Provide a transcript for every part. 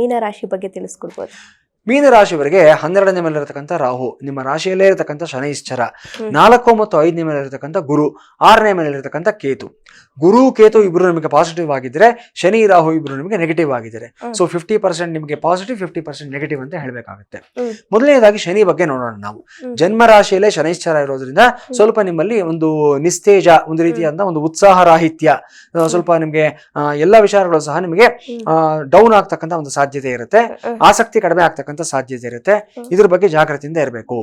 ಮೀನ ರಾಶಿ ಬಗ್ಗೆ ತಿಳಿಸ್ಕೊಡ್ಬೋದು. ಮೀನರಾಶಿಯವರಿಗೆ ಹನ್ನೆರಡನೇ ಮೇಲೆ ಇರತಕ್ಕಂಥ ರಾಹು ನಿಮ್ಮ ರಾಶಿಯಲ್ಲೇ ಇರತಕ್ಕಂಥ ಶನೈಶ್ಚರ. ನಾಲ್ಕು ಮತ್ತು ಐದನೇ ಮೇಲೆ ಇರತಕ್ಕಂಥ ಗುರು ಆರನೇ ಮೇಲೆ ಇರತಕ್ಕಂಥ ಕೇತು. ಗುರು ಕೇತು ಇಬ್ರು ನಿಮಗೆ ಪಾಸಿಟಿವ್ ಆಗಿದ್ರೆ ಶನಿ ರಾಹು ಇಬ್ರು ನಿಮಗೆ ನೆಗೆಟಿವ್ ಆಗಿದ್ದಾರೆ. ಸೊ ಫಿಫ್ಟಿ ಪರ್ಸೆಂಟ್ ನಿಮಗೆ ಪಾಸಿಟಿವ್ ಫಿಫ್ಟಿ ಪರ್ಸೆಂಟ್ ನೆಗೆಟಿವ್ ಅಂತ ಹೇಳಬೇಕಾಗುತ್ತೆ. ಮೊದಲನೇದಾಗಿ ಶನಿ ಬಗ್ಗೆ ನೋಡೋಣ ನಾವು. ಜನ್ಮ ರಾಶಿಯಲ್ಲೇ ಶನೈಶ್ಚರ ಇರೋದ್ರಿಂದ ಸ್ವಲ್ಪ ನಿಮ್ಮಲ್ಲಿ ಒಂದು ನಿಸ್ತೇಜ ಒಂದು ರೀತಿಯಾದ ಒಂದು ಉತ್ಸಾಹ ರಾಹಿತ್ಯ ಸ್ವಲ್ಪ ನಿಮಗೆ ಎಲ್ಲ ವಿಚಾರಗಳು ಸಹ ನಿಮಗೆ. ಡೌನ್ ಆಗ್ತಕ್ಕಂತ ಒಂದು ಸಾಧ್ಯತೆ ಇರುತ್ತೆ ಆಸಕ್ತಿ ಕಡಿಮೆ ಆಗ್ತಕ್ಕಂಥ ಸಾಧ್ಯತೆ ಇರುತ್ತೆ. ಇದ್ರ ಬಗ್ಗೆ ಜಾಗೃತಿಯಿಂದ ಇರಬೇಕು.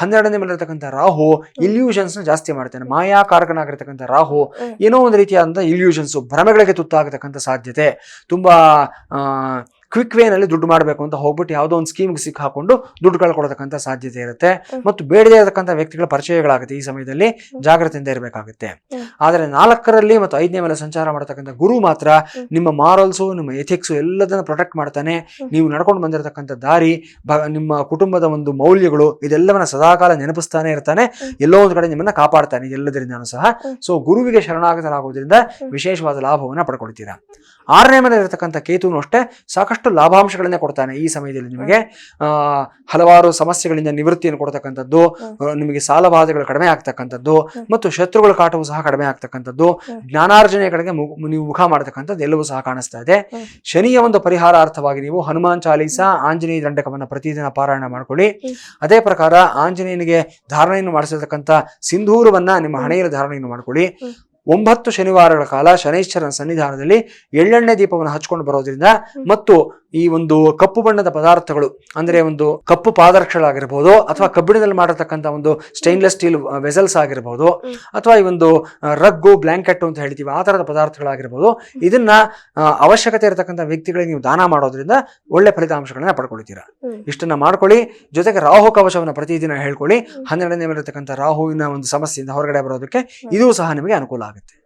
ಹನ್ನೆರಡನೇ ಮೇಲೆ ಇರತಕ್ಕಂಥ ರಾಹು ಇಲ್ಯೂಷನ್ಸ್ ಜಾಸ್ತಿ ಮಾಡ್ತಾನೆ ಮಾಯಾಕಾರಕನಾಗಿರ್ತಕ್ಕಂಥ ರಾಹು ಹ್ಮ್. ಏನೋ ಒಂದು ರೀತಿಯಾದಂಥ ಇಲ್ಯೂಷನ್ಸು ಭ್ರಮೆಗಳಿಗೆ ತುತ್ತಾಗತಕ್ಕಂಥ ಸಾಧ್ಯತೆ. ತುಂಬಾ ಕ್ವಿಕ್ ವೇನಲ್ಲಿ ದುಡ್ಡು ಮಾಡಬೇಕು ಅಂತ ಹೋಗ್ಬಿಟ್ಟು ಯಾವುದೋ ಒಂದು ಸ್ಕೀಮ್ಗೆ ಸಿಕ್ಕಾಕೊಂಡು ದುಡ್ಡು ಕಳ್ಕೊಡತಕ್ಕಂಥ ಸಾಧ್ಯತೆ ಇರುತ್ತೆ. ಮತ್ತು ಬೇಡದೇ ಇರತಕ್ಕಂಥ ವ್ಯಕ್ತಿಗಳ ಪರಿಚಯಗಳಾಗುತ್ತೆ ಈ ಸಮಯದಲ್ಲಿ ಜಾಗ್ರತೆಯಿಂದ ಇರಬೇಕಾಗುತ್ತೆ. ಆದರೆ ನಾಲ್ಕರಲ್ಲಿ ಮತ್ತು ಐದನೇ ಮೇಲೆ ಸಂಚಾರ ಮಾಡತಕ್ಕಂಥ ಗುರು ಮಾತ್ರ ನಿಮ್ಮ ಮಾರಲ್ಸು ನಿಮ್ಮ ಎಥಿಕ್ಸು ಎಲ್ಲದನ್ನ ಪ್ರೊಟೆಕ್ಟ್ ಮಾಡ್ತಾನೆ. ನೀವು ನಡ್ಕೊಂಡು ಬಂದಿರತಕ್ಕಂಥ ದಾರಿ ಬ- ನಿಮ್ಮ ಕುಟುಂಬದ ಒಂದು ಮೌಲ್ಯಗಳು ಇದೆಲ್ಲವನ್ನ ಸದಾಕಾಲ ನೆನಪಿಸ್ತಾನೆ ಇರ್ತಾನೆ. ಎಲ್ಲೋ ಒಂದು ಕಡೆ ನಿಮ್ಮನ್ನ ಕಾಪಾಡ್ತಾನೆ ಎಲ್ಲದರಿಂದನೂ ಸಹ. ಸೊ ಗುರುವಿಗೆ ಶರಣಾಗತರಾಗೋದ್ರಿಂದ. ವಿಶೇಷವಾದ ಲಾಭವನ್ನ ಪಡ್ಕೊಳ್ತೀರಾ. ಆರನೇ ಮೇಲೆ ಇರತಕ್ಕಂಥ ಕೇತುನು ಅಷ್ಟೇ ಸಾಕಷ್ಟು ಲಾಭಾಂಶಗಳನ್ನ ಕೊಡ್ತಾನೆ ಈ ಸಮಯದಲ್ಲಿ ನಿಮಗೆ. ಹಲವಾರು ಸಮಸ್ಯೆಗಳಿಂದ ನಿವೃತ್ತಿಯನ್ನು ಕೊಡ್ತಕ್ಕಂಥದ್ದು ನಿಮಗೆ ಸಾಲಬಾಧೆಗಳು ಕಡಿಮೆ ಆಗ್ತಕ್ಕಂಥದ್ದು ಮತ್ತು ಶತ್ರುಗಳ ಕಾಟವು ಸಹ ಕಡಿಮೆ ಆಗ್ತಕ್ಕಂಥದ್ದು. ಜ್ಞಾನಾರ್ಜನೆ ಕಡೆಗೆ ನೀವು ಮುಖ ಮಾಡತಕ್ಕಂಥದ್ದು ಎಲ್ಲವೂ ಸಹ ಕಾಣಿಸ್ತಾ ಇದೆ. ಶನಿಯ ಒಂದು ಪರಿಹಾರಾರ್ಥವಾಗಿ ನೀವು ಹನುಮಾನ್ ಚಾಲೀಸ ಆಂಜನೇಯ ದಂಡಕವನ್ನ ಪ್ರತಿದಿನ ಪಾರಾಯಣ ಮಾಡ್ಕೊಳ್ಳಿ. ಅದೇ ಪ್ರಕಾರ ಆಂಜನೇಯನಿಗೆ ಧಾರಣೆಯನ್ನು ಮಾಡಿಸಿರ್ತಕ್ಕಂಥ ಸಿಂಧೂರವನ್ನ ನಿಮ್ಮ. ಹಣೆಯಲ್ಲಿ ಧಾರಣೆಯನ್ನು ಮಾಡ್ಕೊಳ್ಳಿ. ಒಂಬತ್ತು ಶನಿವಾರಗಳ ಕಾಲ ಶನೈಶ್ವರನ ಸನ್ನಿಧಾನದಲ್ಲಿ ಎಳ್ಳೆಣ್ಣೆ ದೀಪವನ್ನು ಹಚ್ಕೊಂಡು ಬರೋದ್ರಿಂದ ಮತ್ತು ಈ ಒಂದು ಕಪ್ಪು ಬಣ್ಣದ ಪದಾರ್ಥಗಳು ಅಂದರೆ ಒಂದು ಕಪ್ಪು ಪಾದರಕ್ಷಗಳಾಗಿರ್ಬೋದು ಅಥವಾ ಕಬ್ಬಿಣದಲ್ಲಿ ಮಾಡಿರ್ತಕ್ಕಂಥ ಒಂದು ಸ್ಟೈನ್ಲೆಸ್ ಸ್ಟೀಲ್ ವೆಸಲ್ಸ್ ಆಗಿರ್ಬೋದು ಅಥವಾ ಈ ಒಂದು ರಗ್ಗು ಬ್ಲಾಂಕೆಟ್ ಅಂತ ಹೇಳ್ತೀವಿ ಆ ತರದ ಪದಾರ್ಥಗಳಾಗಿರ್ಬೋದು ಇದನ್ನ ಅವಶ್ಯಕತೆ ಇರತಕ್ಕಂಥ ವ್ಯಕ್ತಿಗಳಿಗೆ ನೀವು ದಾನ ಮಾಡೋದ್ರಿಂದ ಒಳ್ಳೆ ಫಲಿತಾಂಶಗಳನ್ನ ಪಡ್ಕೊಳ್ತೀರಾ. ಇಷ್ಟನ್ನ ಮಾಡ್ಕೊಳ್ಳಿ ಜೊತೆಗೆ ರಾಹು ಕವಚವನ್ನು ಪ್ರತಿದಿನ ಹೇಳ್ಕೊಳ್ಳಿ. ಹನ್ನೆರಡನೇ ಮೇಲೆ ಇರತಕ್ಕಂಥ ರಾಹುವಿನ ಒಂದು ಸಮಸ್ಯೆಯಿಂದ ಹೊರಗಡೆ ಬರೋದಕ್ಕೆ ಇದೂ ಸಹ ನಿಮಗೆ ಅನುಕೂಲ ಆಗುತ್ತೆ